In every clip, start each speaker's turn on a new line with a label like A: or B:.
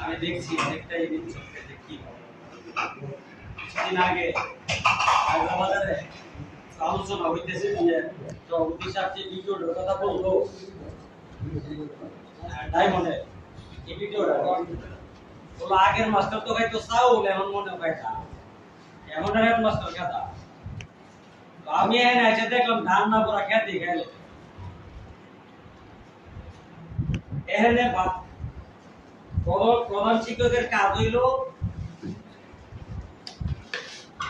A: আমি দেখছি দিন হবে। কিছুদিন আগে হায়দ্রাবাদে আলোচনা হইতেছে যে কথা ডায়মন্ডে এই আগের মাস্টার তো এমন মনে হয় মাস্টার খেতা আমি এখানে এসে দেখলাম, ধান না পড়া খেতে গেলে এখানে প্রধান শিক্ষকের কাজ হইল,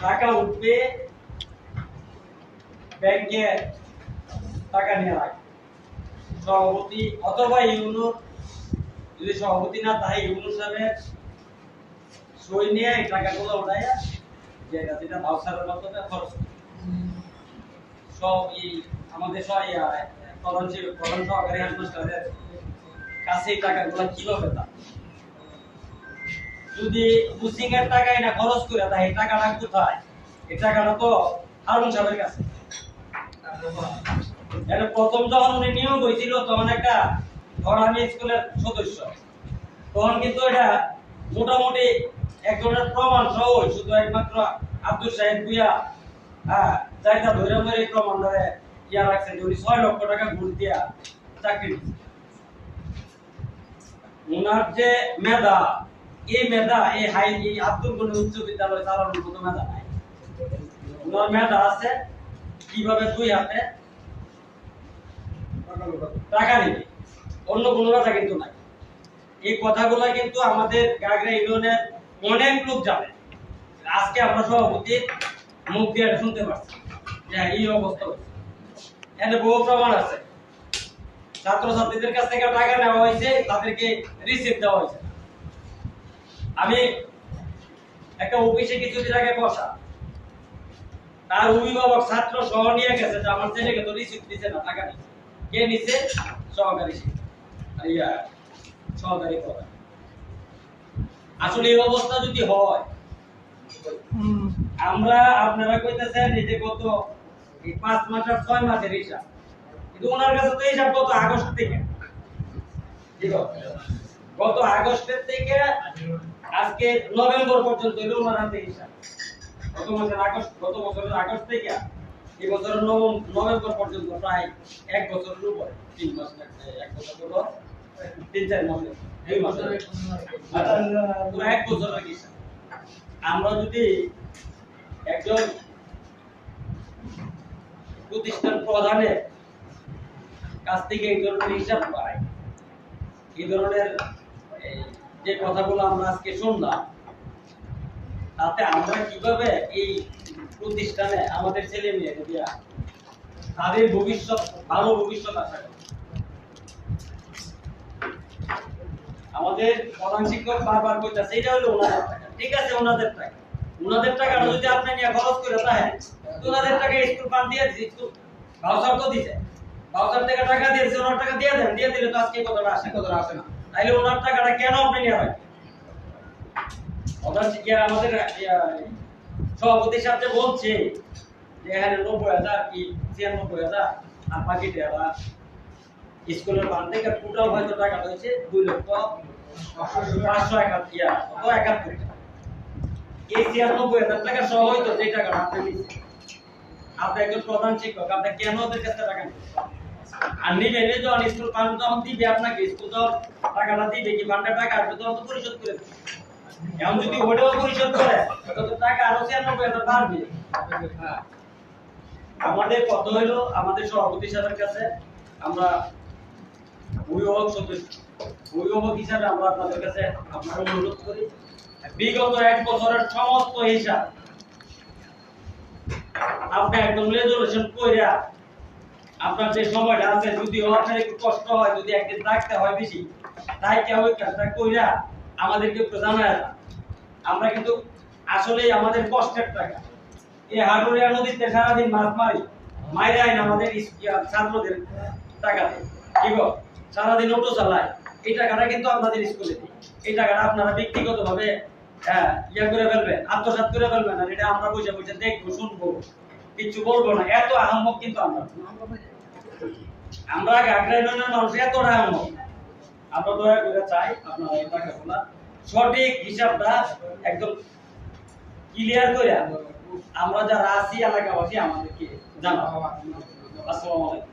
A: টাকা উঠবে, ব্যাংকে টাকা নিয়ে রাখবে সভাপতি অথবা ইউনো যদি সভাপতি না তাই ইউনো সাহেবের সই নিয়ে এই টাকাগুলো উঠাইয়া যে যেটা ভাউচারের মাধ্যমে খরচ সব আমাদের সব প্রধান প্রধান সহকারী হেডমাস্টারের টাকাগুলো কীভাবে তা যদি এর টাকাই না খরচ করে তাই এই টাকাটা কোথায়? এই টাকাটা তো হারুন সাহেবের কাছে। এটা প্রথম যখন উনি নিয়োগ হয়েছিল, তখন একটা স্কুলের সদস্য। তখন কিন্তু এটা মোটামুটি এক ধরনের প্রমাণ সহ শুধু একমাত্র আব্দুল সাহেব ভুইয়া হ্যাঁ ধরে এই প্রমাণ ধরে ইয়া রাখছে উনি ছয় লক্ষ টাকা ঘুষ দিয়া চাকরি ওনার যে মেধা, এই মেধা, এই হাই, এই আব্দুল গনি উচ্চ বিদ্যালয় চালানোর মতো মেধা নাই। ওনার মেধা আছে, কীভাবে দুই হাতে টাকা নেবে? অন্য কোনো কথা কিন্তু নাই। এই কথাগুলো কিন্তু আমাদের গাগরা ইউনিয়নের অনেক লোক জানে। আজকে আমরা সভাপতি মুখ দিয়ে শুনতে পাচ্ছি যে এই অবস্থা হচ্ছে এখানে বহু প্রমাণ আছে। ছাত্রছাত্রীদের কাছ থেকে টাকা নেওয়া হয়েছে তাদেরকে রিসিপ্ট দেওয়া হয়েছে। আমি একটা অফিসে কিছুদিন আগে বসা। তার অভিভাবক ছাত্র সহ নিয়ে গেছে যে আমার ছেলেকে তো রিসিপ্ট দিছে না টাকা নিচ্ছে কে নিচ্ছে সহকারী শিক্ষক। ইয়া সহকারী প্রধান। আসলে এই অবস্থা যদি হয় আমরা আপনারা কইতেছেন এই যে গত এই পাঁচ মাস আর ছয় মাসের হিসাব। কিন্তু ওনার কাছে তো হিসাব গত আগস্ট থেকে। গত আগস্টের থেকে আজকে নভেম্বর পর্যন্ত হইল ওনার হাতে হিসাব। গত মাসের আগস্ট, গত বছরের আগস্ট থেকে এই বছরের নভেম্বর পর্যন্ত প্রায় এক বছরের উপরে। তিন মাস এক বছর হলো, তিন, চার মাসের দুই মাসের এক বছরের হিসাব। আমরা যদি একজন প্রতিষ্ঠান প্রধানের কাছ থেকে এই ধরনের হিসাব পাই এই ধরনের যে কথাগুলো আমরা আজকে শুনলাম, তাতে আমরা কীভাবে এই প্রতিষ্ঠানে আমাদের ছেলে মেয়ে দিয়া তাদের ভবিষ্যৎ, ভালো ভবিষ্যৎ আশা করি। আমাদের প্রধান শিক্ষক বারবার কইতাছে, এটা হলো ওনাদের টাকা। ঠিক আছে, ওনাদের টাকা। ওনাদের টাকাটা যদি আপনি নিয়ে খরচ করে তাহেন তো ওনাদের টাকা স্কুল ফান্ড দিয়ে স্কুল ভাউচার তো দিছে ভাউচার থেকে টাকা দিয়েছে ওনার টাকা দিয়ে দেন, দিয়ে দিলে তো আজকে কথাটা আসে কথাটা আসে না। তাইলে ওনার টাকাটা কেন আপনি নিয়ে হয়? প্রধান শিক্ষক আমাদের সভাপতি সাহেব যে বলছে যে এখানে নব্বই হাজার কি, ছিয়ানব্বই হাজার, আর বাকি টাকা স্কুলের ফান্ড থেকে টোটাল হয়তো টাকা হয়েছে দুই লক্ষ পাঁচশো একাত্তর কত? একাত্তর এই ছিয়ানব্বই হাজার টাকা সহ হয়তো যে টাকাটা আপনি আপনি একজন প্রধান শিক্ষক, আপনি কেন ওদের কাছে টাকা নিচ্ছেন? আপনাকে, স্কুল কি টাকা তো পরিশোধ করে এখন যদি ওটাও পরিশোধ করে টাকা আমাদের কত হইল, আমাদের সভাপতি সাহেবের কাছে আমরা অভিভাবক সদস্য, অভিভাবক হিসাবে আমরা আপনাদের কাছে আপনার অনুরোধ করি, বিগত এক বছরের সমস্ত হিসাব আপনি একদম রেজলিউশন কইরা আপনার যে সময়টা আছে, যদি আপনার একটু কষ্ট হয়, যদি একদিন থাকতে হয় বেশি তাই কেউ ওই কাজটা কইরা আমাদেরকে জানায় না। আমরা কিন্তু আসলেই আমাদের কষ্টের টাকা। এই হাটুরিয়া নদীতে সারাদিন মাছ মারি, মাইরে আইন আমাদের ছাত্রদের টাকা দেয়। কি গো? সারাদিন অটো চালায়। এই টাকাটা কিন্তু আপনাদের স্কুলে দিই এই টাকাটা আপনারা ব্যক্তিগত ভাবে হ্যাঁ ইয়া করে ফেলবেন, আত্মসাৎ করে ফেলবেন, আর এটা আমরা বসে বসে দেখব, শুনব। কিচ্ছু বলব না, এত আহম্মক কিন্তু আমরা। আমরা গাগরা ইউনিয়নের মানুষ এতটা এমন আমরা দয়া করে চাই আপনারা এই টাকাগুলা সঠিক হিসাবটা একদম ক্লিয়ার করে আমরা যারা আছি, এলাকাবাসী, আমাদেরকে জানাব আসসালামু আলাইকুম।